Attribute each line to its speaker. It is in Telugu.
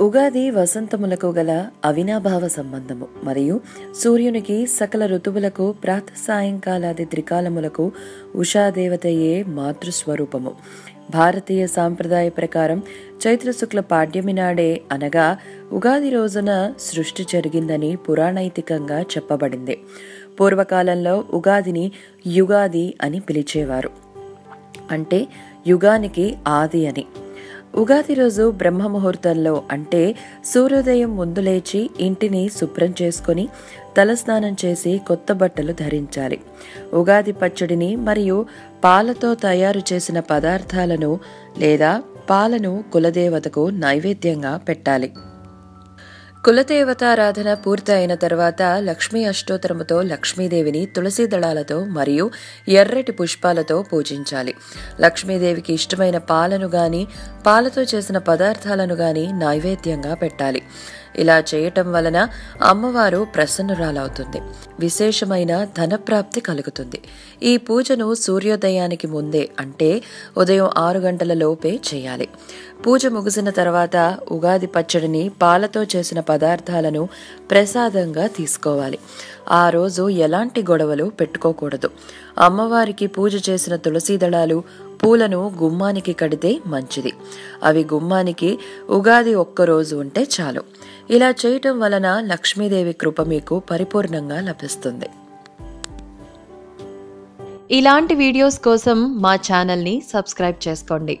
Speaker 1: ఉగాది వసంతములకు గల అవినాభావ సంబంధము మరియు సూర్యునికి సకల ఋతువులకు ప్రాత సాయంకాలాది త్రికాలములకు ఉషాదేవతయే మాతృస్వరూపము. భారతీయ సాంప్రదాయ ప్రకారం చైత్ర శుక్ల పాడ్యమి నాడే అనగా ఉగాది రోజున సృష్టి జరిగిందని పురాణైతికంగా చెప్పబడింది. పూర్వకాలంలో ఉగాదిని యుగాది అని పిలిచేవారు. అంటే యుగానికి ఆది అని. ఉగాది రోజు బ్రహ్మ ముహూర్తంలో అంటే సూర్యోదయం ముందు లేచి ఇంటిని శుభ్రం చేసుకొని తలస్నానం చేసి కొత్త బట్టలు ధరించాలి. ఉగాది పచ్చడిని మరియు పాలతో తయారు చేసిన పదార్థాలను లేదా పాలను కులదేవతకు నైవేద్యంగా పెట్టాలి. కులదేవతారాధన పూర్తి అయిన తర్వాత లక్ష్మీ అష్టోత్తరముతో లక్ష్మీదేవిని తులసి దళాలతో మరియు ఎర్రటి పుష్పాలతో పూజించాలి. లక్ష్మీదేవికి ఇష్టమైన పాలను గాని పాలతో చేసిన పదార్థాలను గాని నైవేద్యంగా పెట్టాలి. ఇలా చేయటం వలన అమ్మవారు ప్రసన్నురాలవుతుంది. విశేషమైన ధనప్రాప్తి కలుగుతుంది. ఈ పూజను సూర్యోదయానికి ముందే అంటే ఉదయం ఆరు గంటల లోపే చేయాలి. పూజ ముగిసిన తర్వాత ఉగాది పచ్చడిని పాలతో చేసిన పదార్థాలను ప్రసాదంగా తీసుకోవాలి. ఆ రోజు ఎలాంటి గొడవలు పెట్టుకోకూడదు. అమ్మవారికి పూజ చేసిన తులసి దళాలు పూలను గుమ్మానికి కడితే మంచిది. అవి గుమ్మానికి ఉగాది ఒక్కరోజు ఉంటే చాలు. ఇలా చేయటం వలన లక్ష్మీదేవి కృప మీకు పరిపూర్ణంగా లభిస్తుంది.
Speaker 2: ఇలాంటి వీడియోస్ కోసం మా ఛానల్ని సబ్స్క్రైబ్ చేసుకోండి.